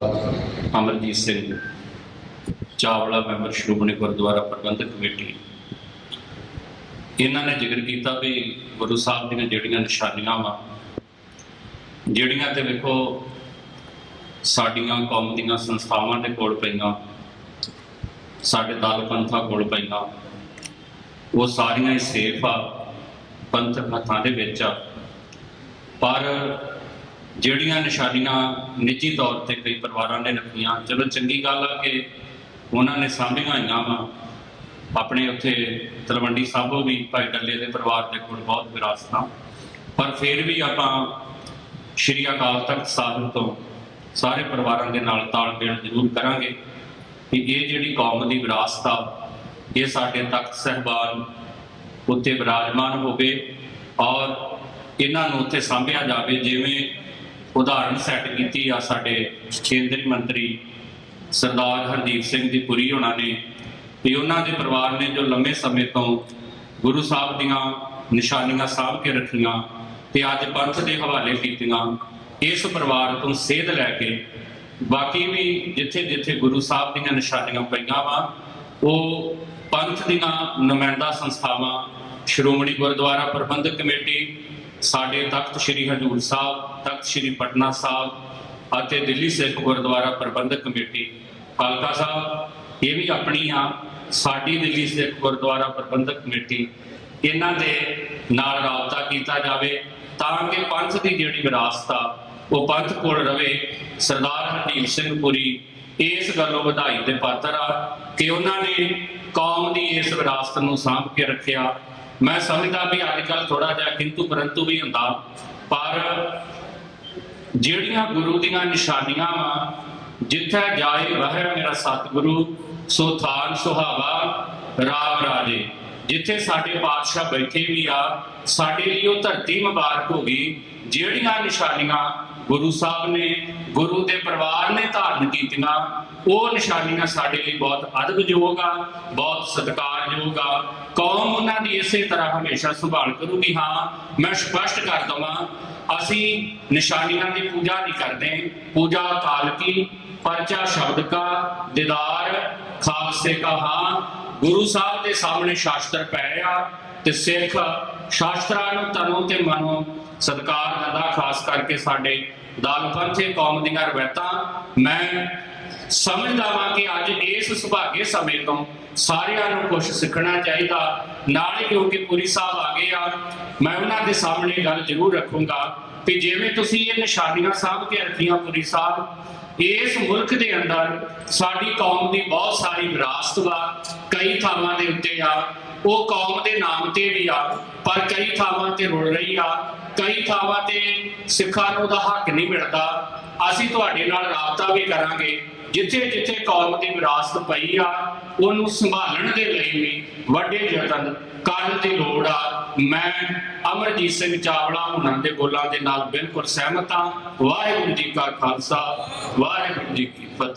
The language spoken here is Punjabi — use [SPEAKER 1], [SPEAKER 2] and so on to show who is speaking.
[SPEAKER 1] Amarjeet Singh Chawla member Shiromani Gurdwara Prabandhak committee. ਇਹਨਾਂ ਨੇ ਜ਼ਿਕਰ ਕੀਤਾ ਵੀ ਗੁਰੂ ਸਾਹਿਬ ਦੀਆਂ ਜਿਹੜੀਆਂ ਨਿਸ਼ਾਨੀਆਂ ਵਾ, ਜਿਹੜੀਆਂ ਤੇ ਵੇਖੋ ਸਾਡੀਆਂ ਕੌਮ ਦੀਆਂ ਸੰਸਥਾਵਾਂ ਦੇ ਕੋਲ ਪਈਆਂ, ਸਾਡੇ ਦਲ ਪੰਥਾਂ ਕੋਲ ਪਈਆਂ, ਉਹ ਸਾਰੀਆਂ ਹੀ ਸੇਫ ਆ, ਪੰਥਕ ਹੱਥਾਂ ਦੇ ਵਿੱਚ ਆ। ਪਰ ਜਿਹੜੀਆਂ ਨਿਸ਼ਾਨੀਆਂ ਨਿੱਜੀ ਤੌਰ ਤੇ ਕਈ ਪਰਿਵਾਰਾਂ ਨੇ ਰੱਖੀਆਂ, ਚਲੋ ਚੰਗੀ ਗੱਲ ਆ ਕਿ ਉਹਨਾਂ ਨੇ ਸਾਂਭੀਆਂ ਹੋਈਆਂ ਵਾ। ਆਪਣੇ ਉੱਥੇ ਤਲਵੰਡੀ ਸਾਬੋ ਵੀ ਭਾਈ ਡੱਲੇ ਦੇ ਪਰਿਵਾਰ ਦੇ ਕੋਲ ਬਹੁਤ ਵਿਰਾਸਤਾਂ ਪਰ ਫਿਰ ਵੀ ਆਪਾਂ ਸ਼੍ਰੀ ਅਕਾਲ ਤਖਤ ਸਾਹਿਬ ਤੋਂ ਸਾਰੇ ਪਰਿਵਾਰਾਂ ਦੇ ਨਾਲ ਤਾਲਮੇਲ ਜ਼ਰੂਰ ਕਰਾਂਗੇ ਕਿ ਇਹ ਜਿਹੜੀ ਕੌਮ ਦੀ ਵਿਰਾਸਤ ਆ, ਇਹ ਸਾਡੇ ਤਖਤ ਸਹਿਬਾਨ ਉੱਤੇ ਵਿਰਾਜਮਾਨ ਹੋਵੇ ਔਰ ਇਹਨਾਂ ਨੂੰ ਉੱਥੇ ਸਾਂਭਿਆ ਜਾਵੇ, ਜਿਵੇਂ ਉਦਾਹਰਨ ਸੈੱਟ ਕੀਤੀ ਆ ਸਾਡੇ ਕੇਂਦਰੀ ਮੰਤਰੀ ਸਰਦਾਰ ਹਰਦੀਪ ਸਿੰਘ ਦੀ ਪੁਰੀ ਹੋਣਾ ਨੇ ਵੀ ਉਹਨਾਂ ਦੇ ਪਰਿਵਾਰ ਨੇ ਜੋ ਲੰਮੇ ਸਮੇਂ ਤੋਂ ਗੁਰੂ ਸਾਹਿਬ ਦੀਆਂ ਨਿਸ਼ਾਨੀਆਂ ਸਾਂਭ ਕੇ ਰੱਖੀਆਂ ਤੇ ਅੱਜ ਪੰਥ ਦੇ ਹਵਾਲੇ ਕੀਤੀਆਂ, ਇਸ ਪਰਿਵਾਰ ਤੋਂ ਸੇਧ ਲੈ ਕੇ ਬਾਕੀ ਵੀ ਜਿੱਥੇ ਜਿੱਥੇ ਗੁਰੂ ਸਾਹਿਬ ਦੀਆਂ ਨਿਸ਼ਾਨੀਆਂ ਪਈਆਂ ਵਾ, ਉਹ ਪੰਥ ਦੀਆਂ ਨੁਮਾਇੰਦਾ ਸੰਸਥਾਵਾਂ, ਸ਼੍ਰੋਮਣੀ ਗੁਰਦੁਆਰਾ ਪ੍ਰਬੰਧਕ ਕਮੇਟੀ ਸਾਡੇ ਤਖਤ ਸ੍ਰੀ ਹਜੂਰ ਸਾਹਿਬ, ਤਖਤ ਸ੍ਰੀ ਪਟਨਾ ਸਾਹਿਬ ਅਤੇ ਦਿੱਲੀ ਸਿੱਖ ਗੁਰਦੁਆਰਾ ਪ੍ਰਬੰਧਕ ਕਮੇਟੀ ਹਲਕਾ ਸਾਹਿਬ, ਇਹ ਵੀ ਆਪਣੀ ਆ, ਸਾਡੀ ਦਿੱਲੀ ਸਿੱਖ ਗੁਰਦੁਆਰਾ ਪ੍ਰਬੰਧਕ ਕਮੇਟੀ, ਇਹਨਾਂ ਦੇ ਨਾਲ ਰਾਬਤਾ ਕੀਤਾ ਜਾਵੇ ਤਾਂ ਕਿ ਪੰਥ ਦੀ ਜਿਹੜੀ ਵਿਰਾਸਤ ਆ, ਉਹ ਪੰਥ ਕੋਲ ਰਵੇ। ਸਰਦਾਰ ਹਰਦੀਪ ਸਿੰਘ ਪੁਰੀ ਇਸ ਗੱਲੋਂ ਵਧਾਈ ਦੇ ਪਾਤਰ ਆ ਕਿ ਉਹਨਾਂ ਨੇ ਕੌਮ ਦੀ ਇਸ ਵਿਰਾਸਤ ਨੂੰ ਸਾਂਭ ਕੇ ਰੱਖਿਆ। ਮੈਂ ਸਮਝਦਾ ਵੀ ਅੱਜ ਕੱਲ ਥੋੜਾ ਜਿਹਾ ਕਿੰਤੂ ਪਰੰਤੂ ਵੀ ਹੁੰਦਾ, ਪਰ ਜਿਹੜੀਆਂ ਗੁਰੂ ਦੀਆਂ ਨਿਸ਼ਾਨੀਆਂ ਵਾ, ਜਿੱਥੇ ਜਾਏ ਵਹਿ ਮੇਰਾ ਸਤਿਗੁਰੂ, ਸੋ ਥਾਨ ਸੁਹਾਵਾ, ਰਾਮ ਰਾਜੇ। ਜਿੱਥੇ ਸਾਡੇ ਪਾਤਸ਼ਾਹ ਬੈਠੇ ਵੀ ਆ, ਸਾਡੇ ਲਈ ਉਹ ਧਰਤੀ ਮੁਬਾਰਕ ਹੋ ਗਈ, ਜਿਹੜੀਆਂ ਨਿਸ਼ਾਨੀਆਂ ਗੁਰੂ ਸਾਹਿਬ ਨੇ, ਗੁਰੂ ਦੇ ਪਰਿਵਾਰ ਨੇ ਧਾਰਨ ਕੀਤੀਆਂ। ਉਹ ਨਿਸ਼ਾਨੀਆਂ ਸਾਡੇ ਲਈ ਬਹੁਤ ਅਦਬਯੋਗ ਆ, ਬਹੁਤ ਸਤਿਕਾਰਯੋਗ ਆ। ਕੌਮ ਉਹਨਾਂ ਦੀ ਇਸੇ ਤਰ੍ਹਾਂ ਹਮੇਸ਼ਾ ਸੰਭਾਲ ਕਰੂਗੀ। ਹਾਂ, ਮੈਂ ਸਪਸ਼ਟ ਕਰ ਦਵਾਂ, ਅਸੀਂ ਨਿਸ਼ਾਨੀਆਂ ਦੀ ਪੂਜਾ ਨਹੀਂ ਕਰਦੇ। ਪੂਜਾ ਕਾਲ ਕੀ ਪਰਚਾ ਸ਼ਬਦ ਕਾ ਦੀਦਾਰ, ਖਾਲਸੇ ਕਾ ਹਾਂ। ਗੁਰੂ ਸਾਹਿਬ ਦੇ ਸਾਹਮਣੇ ਸ਼ਾਸਤਰ ਪਏ ਆ ਤੇ ਸਿੱਖ ਸ਼ਾਸਤਰਾਂ ਨੂੰ ਤਨੋਂ ਤੇ ਮਨੋਂ ਸਤਕਾਰ ਦਿੰਦਾ ਖਾਸ ਕਰਕੇ ਸਾਡੇ ਦਲ ਪੰਥੇ ਕੌਮ ਦੀਆਂ ਰਵਾਇਤਾਂ। ਮੈਂ ਸਮਝਦਾ ਵਾਂ ਕਿ ਅੱਜ ਇਸ ਸੁਭਾਗੇ ਸਮੇਂ ਤੋਂ ਸਾਰਿਆਂ ਨੂੰ ਕੁਝ ਸਿੱਖਣਾ ਚਾਹੀਦਾ। ਨਾਲ ਹੀ ਕਿਉਂਕਿ ਪੁਰੀ ਸਾਹਿਬ ਆ ਗਏ ਆ, ਮੈਂ ਉਹਨਾਂ ਦੇ ਸਾਹਮਣੇ ਗੱਲ ਜ਼ਰੂਰ ਰੱਖੂੰਗਾ ਕਿ ਜਿਵੇਂ ਤੁਸੀਂ ਇਹ ਨਿਸ਼ਾਨੀਆਂ ਸਾਂਭ ਕੇ ਰੱਖੀਆਂ ਪੁਰੀ ਸਾਹਿਬ, ਇਸ ਮੁਲਕ ਦੇ ਅੰਦਰ ਸਾਡੀ ਕੌਮ ਦੀ ਬਹੁਤ ਸਾਰੀ ਵਿਰਾਸਤ ਵਾ, ਕਈ ਥਾਵਾਂ ਦੇ ਉੱਤੇ ਆ, ਉਹ ਕੌਮ ਦੇ ਨਾਮ ਤੇ ਵੀ ਆ, ਪਰ ਕਈ ਥਾਵਾਂ ਤੇ ਰੁਲ ਰਹੀ ਆ। ਕਈ ਥਾਵਾਂ ਤੇ ਸਿੱਖਾਂ ਨੂੰ ਉਹਦਾ ਹੱਕ ਨਹੀਂ ਮਿਲਦਾ। ਅਸੀਂ ਤੁਹਾਡੇ ਨਾਲ ਰਾਬਤਾ ਵੀ ਕਰਾਂਗੇ। ਜਿੱਥੇ ਜਿੱਥੇ ਕੌਮ ਦੀ ਵਿਰਾਸਤ ਪਈ ਆ, ਉਹਨੂੰ ਸੰਭਾਲਣ ਦੇ ਲਈ ਵੀ ਵੱਡੇ ਯਤਨ ਕਰਨ ਦੀ ਲੋੜ ਆ। ਮੈਂ ਅਮਰਜੀਤ ਸਿੰਘ ਚਾਵਲਾ ਉਹਨਾਂ ਦੇ ਬੋਲਾਂ ਦੇ ਨਾਲ ਬਿਲਕੁਲ ਸਹਿਮਤ ਹਾਂ। ਵਾਹਿਗੁਰੂ ਜੀ ਕਾ ਖਾਲਸਾ, ਵਾਹਿਗੁਰੂ ਜੀ ਕੀ ਫਤਿਹ।